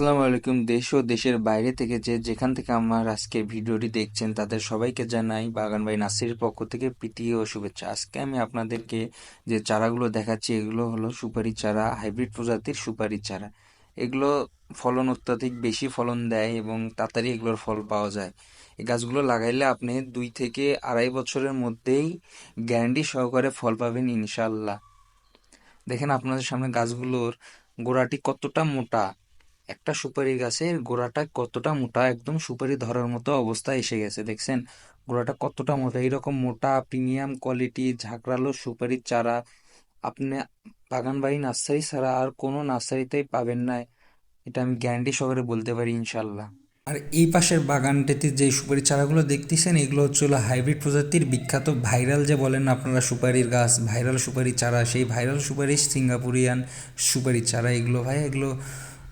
আসসালামু আলাইকুম দেশ ও দেশের বাইরে থেকে যে যেখান থেকে আমার আজকে ভিডিওটি দেখছেন, তাদের সবাইকে জানাই বাগান ভাই নাসিরের পক্ষ থেকে প্রীতি ও শুভেচ্ছা। আজকে আমি আপনাদেরকে যে চারাগুলো দেখাচ্ছি, এগুলো হলো সুপারি চারা, হাইব্রিড প্রজাতির সুপারি চারা। এগুলো ফলন অত্যাধিক বেশি ফলন দেয় এবং তাড়াতাড়ি এগুলোর ফল পাওয়া যায়। এই গাছগুলো লাগাইলে আপনি দুই থেকে আড়াই বছরের মধ্যেই গ্যারান্টি সহকারে ফল পাবেন ইনশাল্লাহ দেখেন আপনাদের সামনে গাছগুলোর গোড়াটি কতটা মোটা। একটা সুপারি গাছের গোড়াটা কতটা মোটা, একদম সুপারি ধরার মতো অবস্থা এসে গেছে, দেখছেন? গোড়াটা কতটা মোটা, এইরকম মোটা, প্রিমিয়াম কোয়ালিটি, ঝাঁকড়ালো সুপারির চারা। আপনি বাগানবাড়ি নার্সারি ছাড়া আর কোনো নার্সারিতেই পাবেন না, এটা আমি গ্যারান্টি সহকারে বলতে পারি ইনশাল্লাহ আর এই পাশের বাগানটিতে যে সুপারি চারাগুলো দেখতেছেন, এগুলো হচ্ছে হলো হাইব্রিড প্রজাতির বিখ্যাত ভাইরাল যে বলেন আপনারা সুপারির গাছ, ভাইরাল সুপারি চারা, সেই ভাইরাল সুপারি সিঙ্গাপুরিয়ান সুপারি চারা, এগুলো ভাই, এগুলো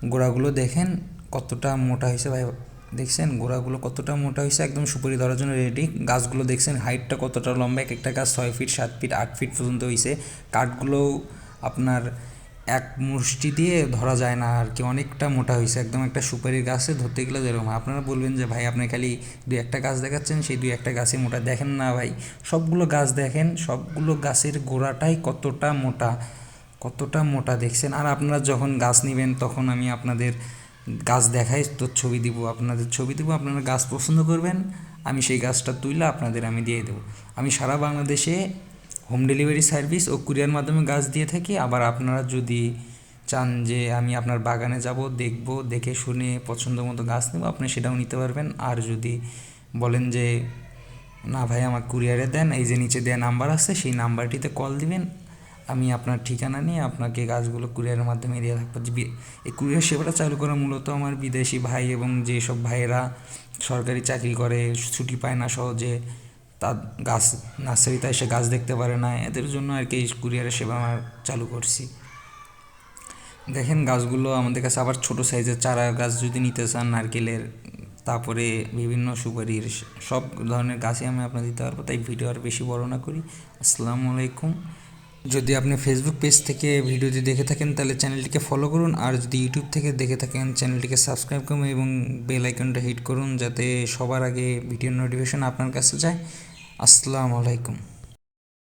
গোড়াগুলো দেখেন কতটা মোটা হয়েছে ভাই। দেখছেন, গোড়াগুলো কতটা মোটা হয়েছে, একদম সুপারি ধরার জন্য রেডি গাছগুলো দেখছেন হাইটটা কতটা লম্বা, এক একটা গাছ ছয় ফিট সাত ফিট আট ফিট পর্যন্ত হয়েছে। কাঠগুলো আপনার এক মুষ্টি দিয়ে ধরা যায় না আর কি, অনেকটা মোটা হয়েছে। একদম একটা সুপারির গাছে ধরতে গেলে যেরকম। আপনারা বলবেন যে, ভাই, আপনি খালি দুই একটা গাছ দেখাচ্ছেন, সেই দুই একটা গাছে মোটা। দেখেন না ভাই, সবগুলো গাছ দেখেন, সবগুলো গাছের গোড়াটাই কতটা মোটা। কতটা মোটা দেখছেন? আর আপনারা যখন গাছ নেবেন, তখন আমি আপনাদের গাছ দেখাই, তো ছবি দিব। আপনাদের ছবি দিব, আপনারা গাছ পছন্দ করবেন, আমি সেই গাছটা তুইলে আপনাদের আমি দিয়ে দেবো। আমি সারা বাংলাদেশে হোম ডেলিভারি সার্ভিস ও কুরিয়ার মাধ্যমে গাছ দিয়ে থাকি। আবার আপনারা যদি চান যে আমি আপনার বাগানে যাব, দেখব, দেখে শুনে পছন্দ মতো গাছ নেব, আপনি সেটাও নিতে পারবেন। আর যদি বলেন যে, না ভাই আমার কুরিয়ারে দেন, এই যে নিচে দেওয়া নাম্বার আছে, সেই নাম্বারটিতে কল দিবেন আমি আপনার ঠিকানা নিয়ে আপনাকে গাছগুলো কুরিয়ারের মাধ্যমে দিয়ে থাকব এই কুরিয়ার সেবাটা চালু করা মূলত আমার বিদেশি ভাই এবং যেসব ভাইয়েরা সরকারি চাকরি করে, ছুটি পায় না সহজে তা গাছ, নার্সারিতে এসে গাছ দেখতে পারে না, এদের জন্য আর কি এই কুরিয়ারের সেবা আমার চালু করছি। দেখেন গাছগুলো আমাদের কাছে আবার ছোট সাইজের চারা গাছ যদি নিতে চান নারকেলের, তারপরে বিভিন্ন সুপারির সব ধরনের গাছই আমি আপনার দিতে পারব, তাই ভিডিও আর বেশি বড় না করি। আসসালামু আলাইকুম। যদি আপনি ফেসবুক পেজ থেকে ভিডিওটি দেখে থাকেন, তাহলে চ্যানেলটিকে ফলো করুন। আর যদি ইউটিউব থেকে দেখে থাকেন চ্যানেলটিকে সাবস্ক্রাইব করুন এবং বেল আইকনটা হিট করুন, যাতে সবার আগে ভিডিও নোটিফিকেশন আপনার কাছে যায়। আসসালামু আলাইকুম।